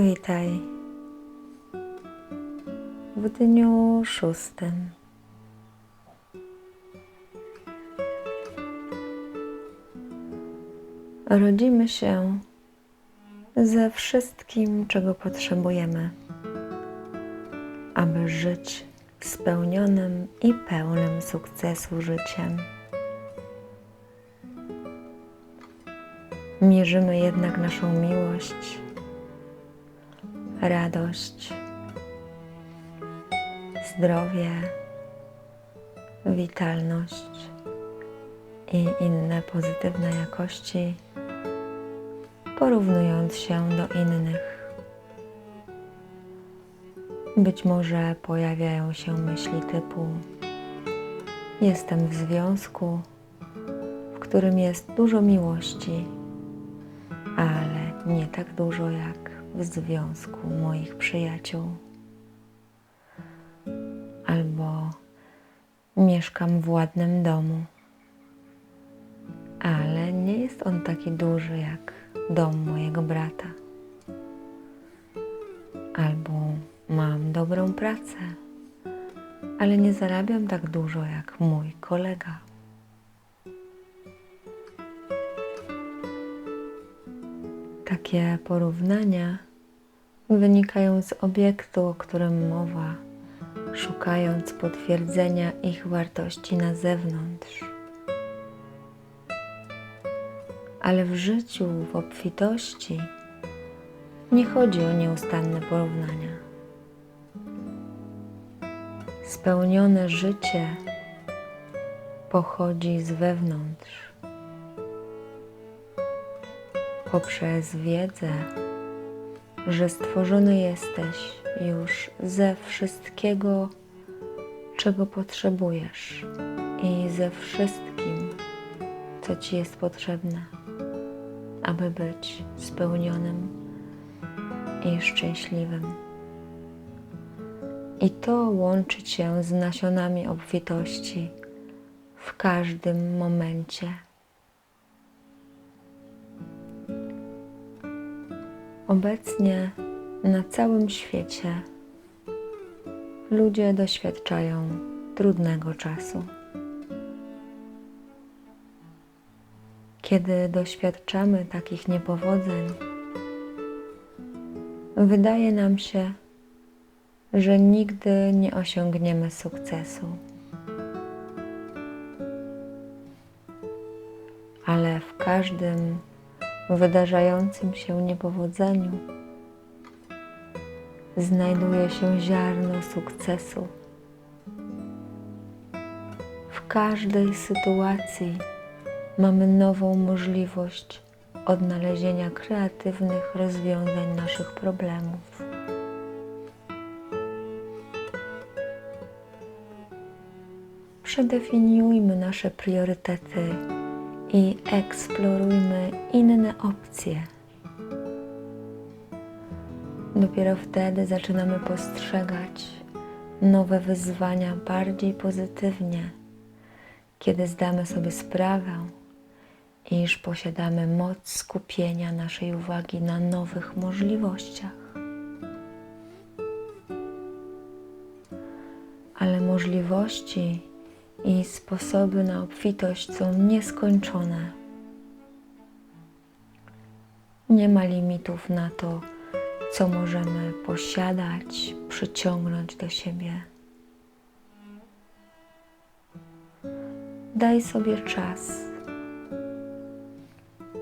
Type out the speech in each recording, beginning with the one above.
Witaj w dniu szóstym. Rodzimy się ze wszystkim, czego potrzebujemy, aby żyć spełnionym i pełnym sukcesu życiem. Mierzymy jednak naszą miłość, radość, zdrowie, witalność i inne pozytywne jakości, porównując się do innych. Być może pojawiają się myśli typu: Jestem w związku, w którym jest dużo miłości, ale nie tak dużo jak w związku moich przyjaciół. Albo mieszkam w ładnym domu, ale nie jest on taki duży jak dom mojego brata. Albo mam dobrą pracę, ale nie zarabiam tak dużo jak mój kolega. Takie porównania wynikają z obiektu, o którym mowa, szukając potwierdzenia ich wartości na zewnątrz. Ale w życiu, w obfitości, nie chodzi o nieustanne porównania. Spełnione życie pochodzi z wewnątrz poprzez wiedzę, że stworzony jesteś już ze wszystkiego, czego potrzebujesz i ze wszystkim, co Ci jest potrzebne, aby być spełnionym i szczęśliwym. I to łączy Cię z nasionami obfitości w każdym momencie. Obecnie na całym świecie ludzie doświadczają trudnego czasu. Kiedy doświadczamy takich niepowodzeń, wydaje nam się, że nigdy nie osiągniemy sukcesu. Ale w każdym wydarzającym się niepowodzeniu znajduje się ziarno sukcesu. W każdej sytuacji mamy nową możliwość odnalezienia kreatywnych rozwiązań naszych problemów. Przedefiniujmy nasze priorytety i eksplorujmy inne opcje. Dopiero wtedy zaczynamy postrzegać nowe wyzwania bardziej pozytywnie, kiedy zdamy sobie sprawę, iż posiadamy moc skupienia naszej uwagi na nowych możliwościach. Ale możliwości i sposoby na obfitość są nieskończone. Nie ma limitów na to, co możemy posiadać, przyciągnąć do siebie. Daj sobie czas,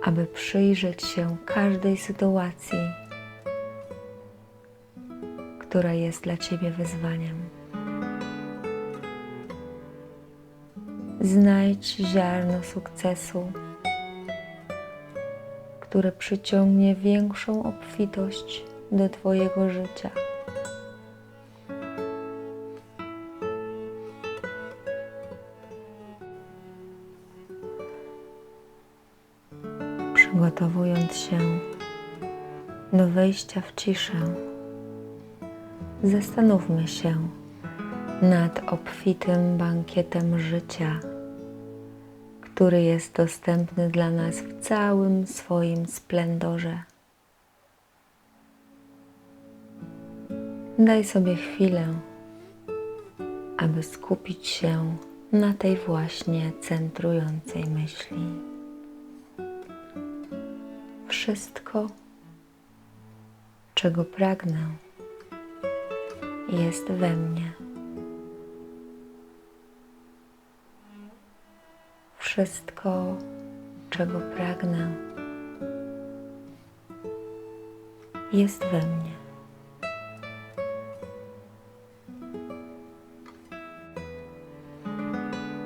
aby przyjrzeć się każdej sytuacji, która jest dla Ciebie wyzwaniem. Znajdź ziarno sukcesu, które przyciągnie większą obfitość do Twojego życia. Przygotowując się do wejścia w ciszę, zastanówmy się nad obfitym bankietem życia, który jest dostępny dla nas w całym swoim splendorze. Daj sobie chwilę, aby skupić się na tej właśnie centrującej myśli. Wszystko, czego pragnę, jest we mnie. Wszystko, czego pragnę, jest we mnie.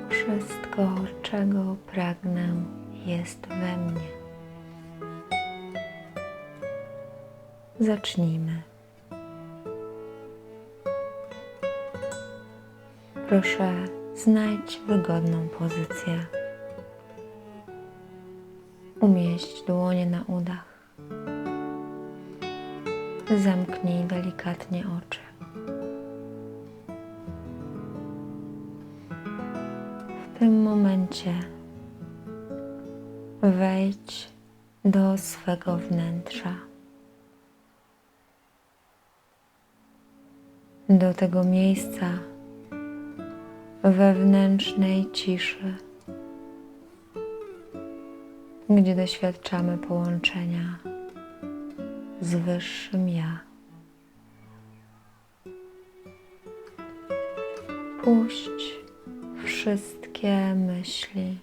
Wszystko, czego pragnę, jest we mnie. Zacznijmy. Proszę, znajdź wygodną pozycję. Umieść dłonie na udach. Zamknij delikatnie oczy. W tym momencie wejdź do swego wnętrza. Do tego miejsca wewnętrznej ciszy, gdzie doświadczamy połączenia z Wyższym Ja. Puść wszystkie myśli.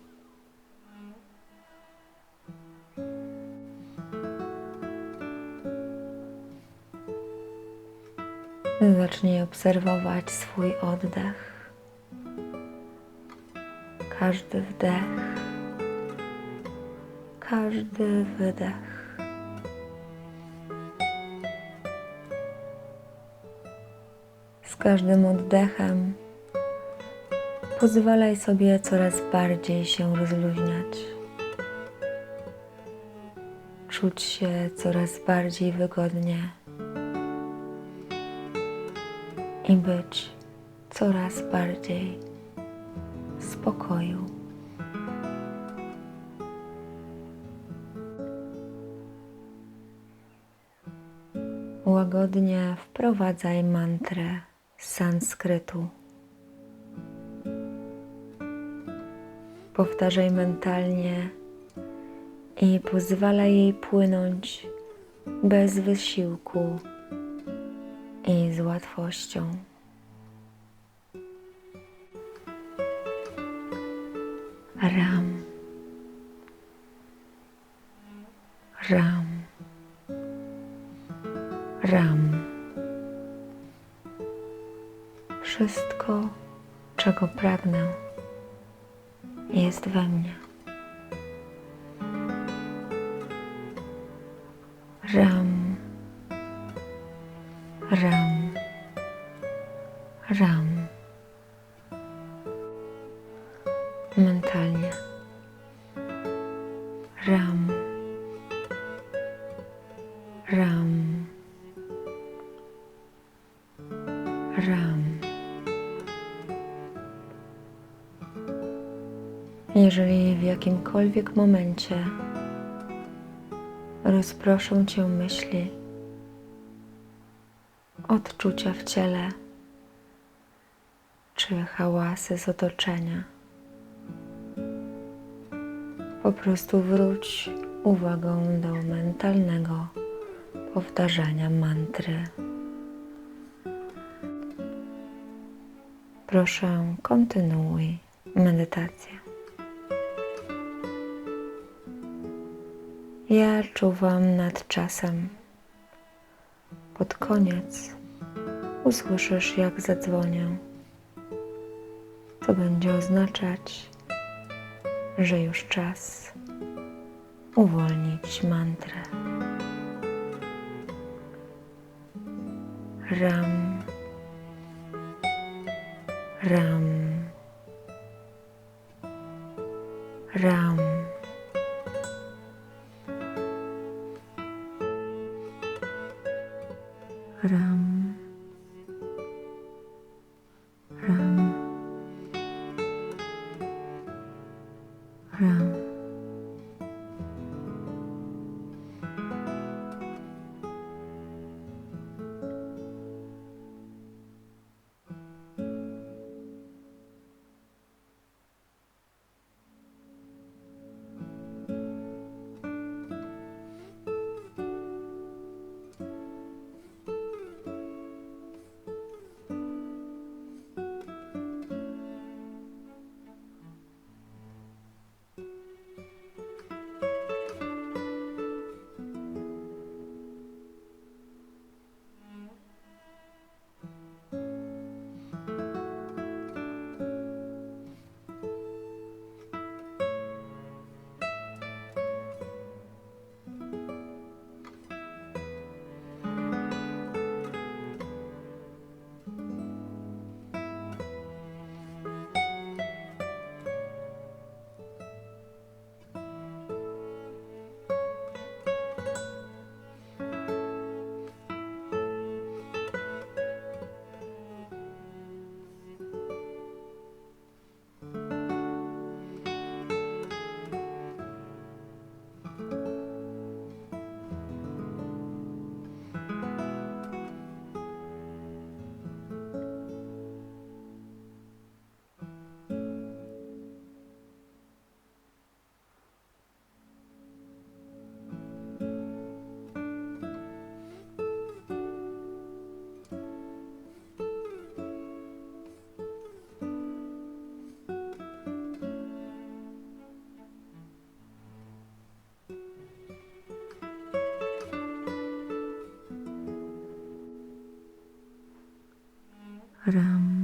Zacznij obserwować swój oddech. Każdy wdech, każdy wydech. Z każdym oddechem pozwalaj sobie coraz bardziej się rozluźniać. Czuć się coraz bardziej wygodnie i być coraz bardziej w spokoju. Łagodnie wprowadzaj mantrę z sanskrytu. Powtarzaj mentalnie i pozwalaj jej płynąć bez wysiłku i z łatwością. Ram, ram, ram. Wszystko, czego pragnę, jest we mnie. Ram, Jeżeli w jakimkolwiek momencie rozproszą Cię myśli, odczucia w ciele czy hałasy z otoczenia, po prostu wróć uwagą do mentalnego powtarzania mantry. Proszę, kontynuuj medytację. Ja czuwam nad czasem. Pod koniec usłyszysz, jak zadzwonię. To będzie oznaczać, że już czas uwolnić mantrę. Ram, ram. Ram, ram. Ram.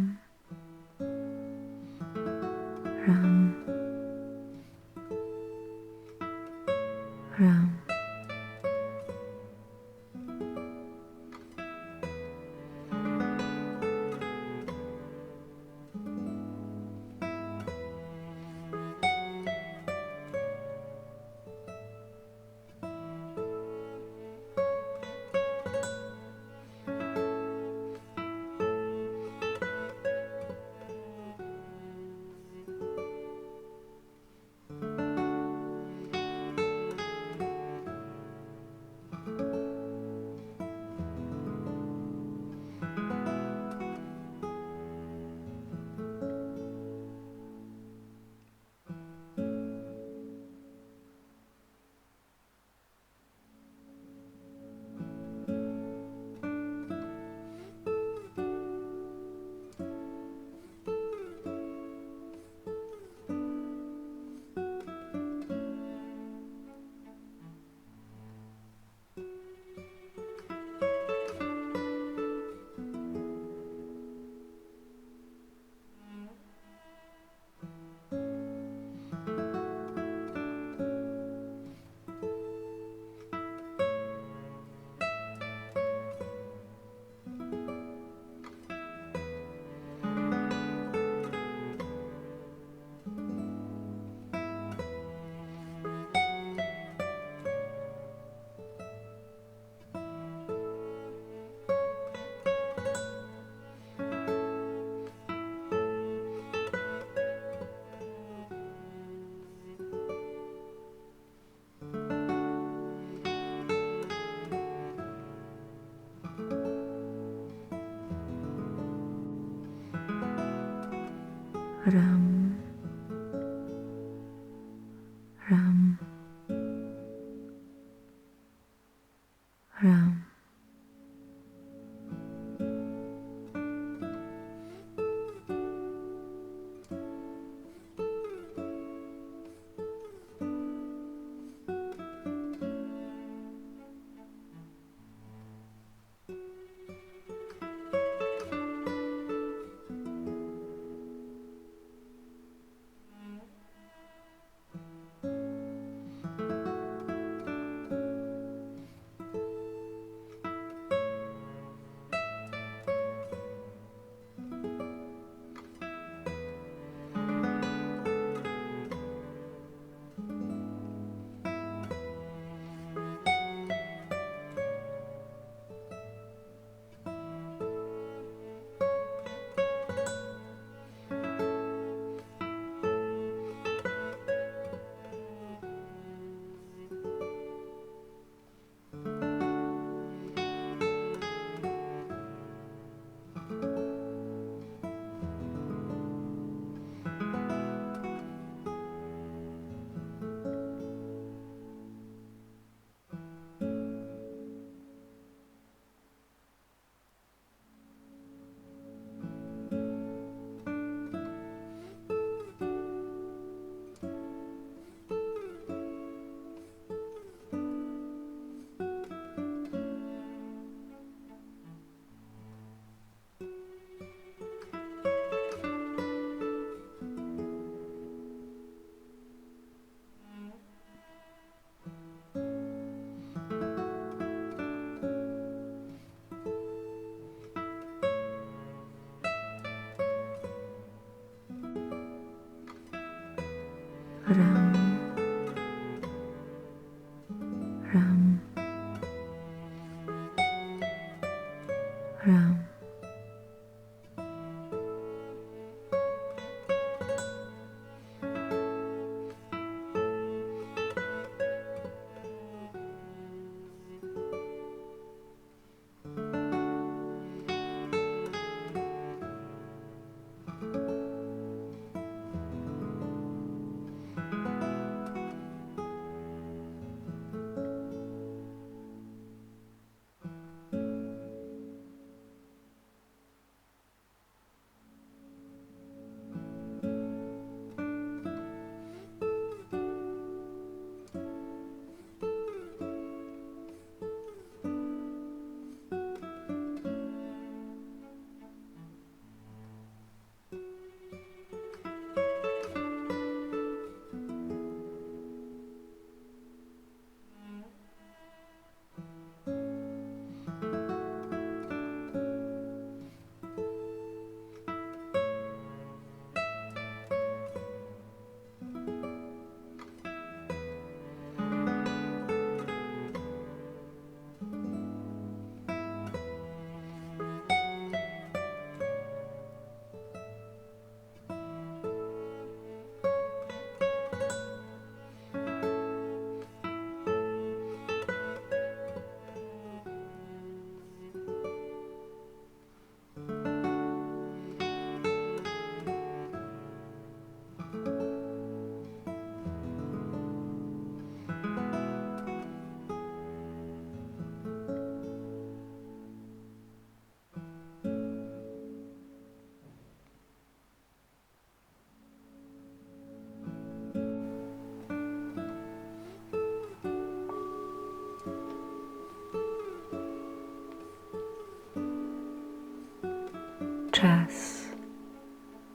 Czas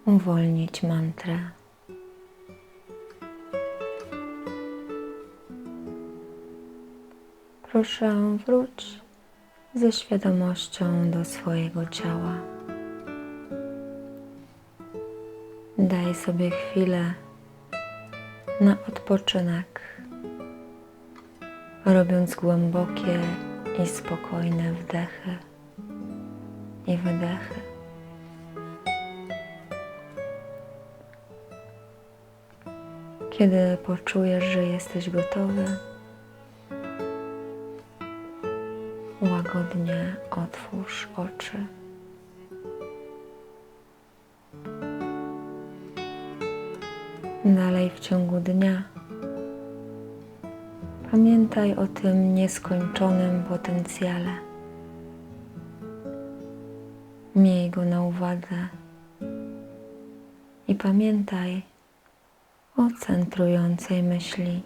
uwolnić mantrę. Proszę wróć ze świadomością do swojego ciała. Daj sobie chwilę na odpoczynek, robiąc głębokie i spokojne wdechy i wydechy. Kiedy poczujesz, że jesteś gotowy, łagodnie otwórz oczy. Dalej w ciągu dnia pamiętaj o tym nieskończonym potencjale. Miej go na uwadze i pamiętaj o centrującej myśli.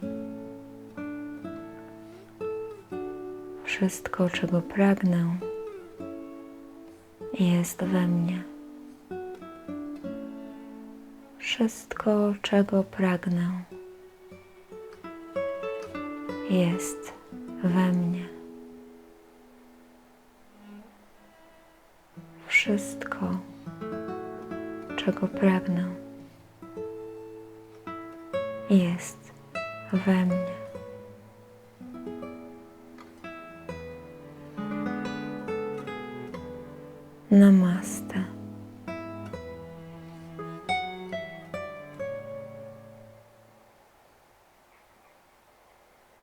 Wszystko, czego pragnę, jest we mnie. Wszystko, czego pragnę, jest we mnie. Wszystko, czego pragnę, jest we mnie. Namaste.